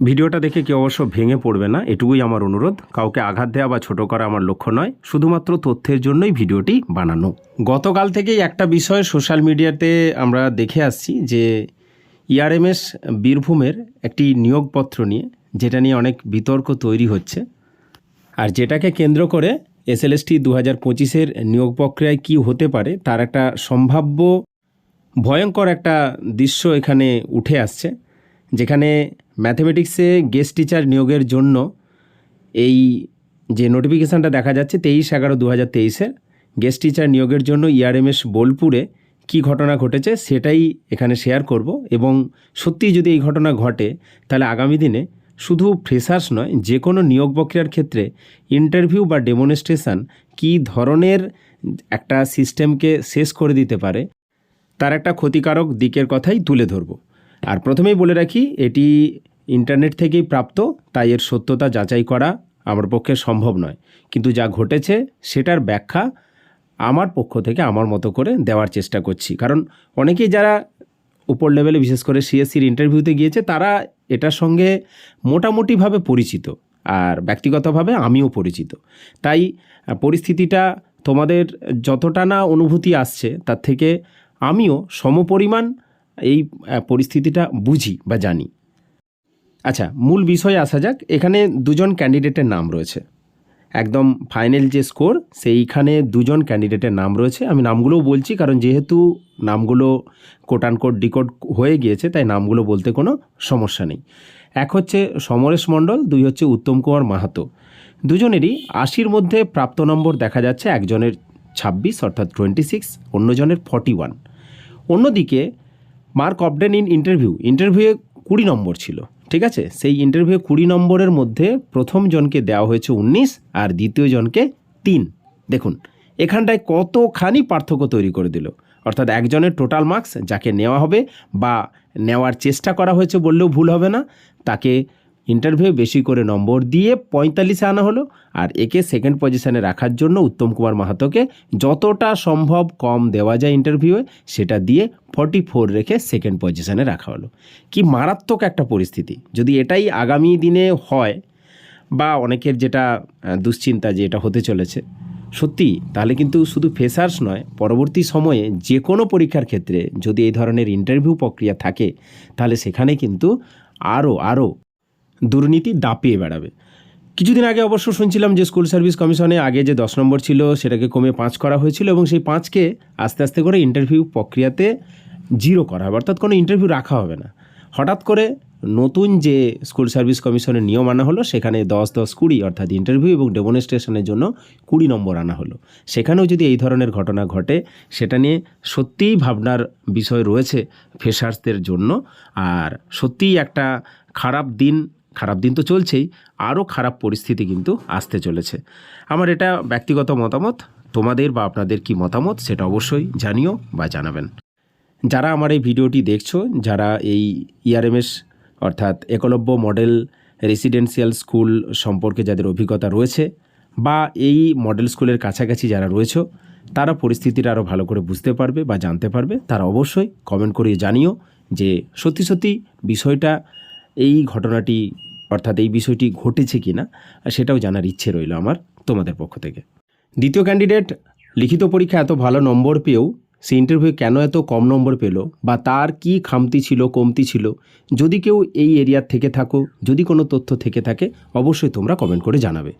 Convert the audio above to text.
ভিডিওটা দেখে কেউ অবশ্য ভেঙে পড়বে না? এটুকুই আমার অনুরোধ। কাউকে আঘাত দেওয়া বা ছোট করা আমার লক্ষ্য নয়। শুধুমাত্র তথ্যের জন্যই ভিডিওটি বানানো। গতকাল থেকেই একটা বিষয় সোশ্যাল মিডিয়াতে আমরা দেখে আসছি যে ইআরএমএস বীরভূমের একটি নিয়োগপত্র নিয়ে, যেটা নিয়ে অনেক বিতর্ক তৈরি হচ্ছে। আর যেটাকে কেন্দ্র করে এসএলএসটি দু হাজার পঁচিশের নিয়োগ প্রক্রিয়ায় কী হতে পারে, তার একটা সম্ভাব্য ভয়ঙ্কর একটা দৃশ্য এখানে উঠে আসছে। যেখানে ম্যাথমেটিক্সে গেস্ট টিচার নিয়োগের জন্য এই যে নোটিফিকেশানটা দেখা যাচ্ছে তেইশ এগারো দু হাজার তেইশের, গেস্ট টিচার নিয়োগের জন্য E ইআরএমএস বোলপুরে কী ঘটনা ঘটেছে সেটাই এখানে শেয়ার করব এবং সত্যিই যদি এই ঘটনা ঘটে, তাহলে আগামী দিনে শুধু ফ্রেশার্স নয়, যে কোনো নিয়োগ প্রক্রিয়ার ক্ষেত্রে ইন্টারভিউ বা ডেমনস্ট্রেশন কী ধরনের একটা সিস্টেমকে শেষ করে দিতে পারে, তার একটা ক্ষতিকারক দিকের কথাই তুলে ধরব। আর প্রথমেই বলে রাখি, এটি ইন্টারনেট থেকেই প্রাপ্ত, তাই এর সত্যতা যাচাই করা আমার পক্ষে সম্ভব নয়। কিন্তু যা ঘটেছে, সেটার ব্যাখ্যা আমার পক্ষ থেকে আমার মতো করে দেওয়ার চেষ্টা করছি। কারণ অনেকেই যারা উপর লেভেলে, বিশেষ করে সিএসসির ইন্টারভিউতে গিয়েছে, তারা এটার সঙ্গে মোটামুটিভাবে পরিচিত আর ব্যক্তিগতভাবে আমিও পরিচিত। তাই পরিস্থিতিটা তোমাদের যতটা না অনুভূতি আসছে, তার থেকে আমিও সমপরিমাণ এই পরিস্থিতিটা বুঝি বা জানি। আচ্ছা মূল বিষয়ে আসা যাক। এখানে দুজন ক্যান্ডিডেটের নাম রয়েছে। একদম ফাইনাল যে স্কোর, সেইখানে দুজন ক্যান্ডিডেটের নাম রয়েছে। আমি নামগুলোও বলছি, কারণ যেহেতু নামগুলো কোট কোড ডিকোড হয়ে গিয়েছে, তাই নামগুলো বলতে কোনো সমস্যা নেই। এক হচ্ছে সমরেশ মণ্ডল, দুই হচ্ছে উত্তম কুমার মাহাতো। দুজনেরই আশির মধ্যে প্রাপ্ত নম্বর দেখা যাচ্ছে, একজনের ছাব্বিশ, অর্থাৎ টোয়েন্টি সিক্স অন্যজনের ফর্টি ওয়ান অন্যদিকে মার্ক অবডেন ইন ইন্টারভিউ ইন্টারভিউয়ে কুড়ি নম্বর ছিল, ঠিক আছে? সেই ইন্টারভিউ কুড়ি নম্বরের মধ্যে প্রথম জনকে দেওয়া হয়েছে উনিশ, আর দ্বিতীয় জনকে তিন। দেখুন, এখানটায় কতখানি পার্থক্য তৈরি করে দিল। অর্থাৎ একজনের টোটাল মার্কস যাকে নেওয়া হবে বা নেওয়ার চেষ্টা করা হয়েছে বললেও ভুল হবে না, তাকে ইন্টারভিউ বেশি করে নম্বর দিয়ে পঁয়তাল্লিশে আনা হলো, আর একে সেকেন্ড পজিশনে রাখার জন্য উত্তম কুমার মাহাতোকে যতটা সম্ভব কম দেওয়া যায় ইন্টারভিউয়ে সেটা দিয়ে ফর্টি ফোর রেখে সেকেন্ড পজিশনে রাখা হলো। কি মারাত্মক একটা পরিস্থিতি। যদি এটাই আগামী দিনে হয়, বা অনেকের যেটা দুশ্চিন্তা যে এটা হতে চলেছে, সত্যি, তাহলে কিন্তু শুধু ফেসার্স নয়, পরবর্তী সময়ে যে কোনো পরীক্ষার ক্ষেত্রে যদি এই ধরনের ইন্টারভিউ প্রক্রিয়া থাকে, তাহলে সেখানে কিন্তু আরও আরও দুর্নীতি দাপিয়ে বেড়াবে। কিছুদিন আগে অবশ্য শুনছিলাম যে স্কুল সার্ভিস কমিশনে আগে যে দশ নম্বর ছিল, সেটাকে কমে পাঁচ করা হয়েছিল এবং সেই পাঁচকে আস্তে আস্তে করে ইন্টারভিউ প্রক্রিয়াতে জিরো করা হবে। অর্থাৎ কোনো ইন্টারভিউ রাখা হবে না। হঠাৎ করে নতুন যে স্কুল সার্ভিস কমিশনের নিয়ম আনা হলো, সেখানে দশ দশ কুড়ি অর্থাৎ ইন্টারভিউ এবং ডেমনস্ট্রেশনের জন্য কুড়ি নম্বর আনা হলো। সেখানেও যদি এই ধরনের ঘটনা ঘটে, সেটা নিয়ে সত্যিই ভাবনার বিষয় রয়েছে ফ্রেশার্সদের জন্য। আর সত্যিই একটা খারাপ দিন খারাপ দিন তো চলছেই, আরও খারাপ পরিস্থিতি কিন্তু আসতে চলেছে। আমার এটা ব্যক্তিগত মতামত, তোমাদের বা আপনাদের কি মতামত সেটা অবশ্যই জানিও বা জানাবেন। যারা আমার এই ভিডিওটি দেখছ, যারা এই ইআরএমএস অর্থাৎ একলব্য মডেল রেসিডেন্সিয়াল স্কুল সম্পর্কে যাদের অভিজ্ঞতা রয়েছে, বা এই মডেল স্কুলের কাছাকাছি যারা রয়েছে, তারা পরিস্থিতিটা আরও ভালো করে বুঝতে পারবে বা জানতে পারবে। তারা অবশ্যই কমেন্ট করে জানিও যে সত্যি সত্যি বিষয়টা এই ঘটনাটি, অর্থাৎ এই বিষয়টি ঘটেছে কি না, সেটাও জানার ইচ্ছে রইল আমার তোমাদের পক্ষ থেকে। দ্বিতীয় ক্যান্ডিডেট লিখিত পরীক্ষা এত ভালো নম্বর পেয়েও সে ইন্টারভিউ কেন এত কম নম্বর পেল বা তার কি খামতি ছিল, কমতি ছিল? যদি কেউ এই এরিয়ার থেকে থাকো, যদি কোনো তথ্য থেকে থাকে, অবশ্যই তোমরা কমেন্ট করে জানাবে।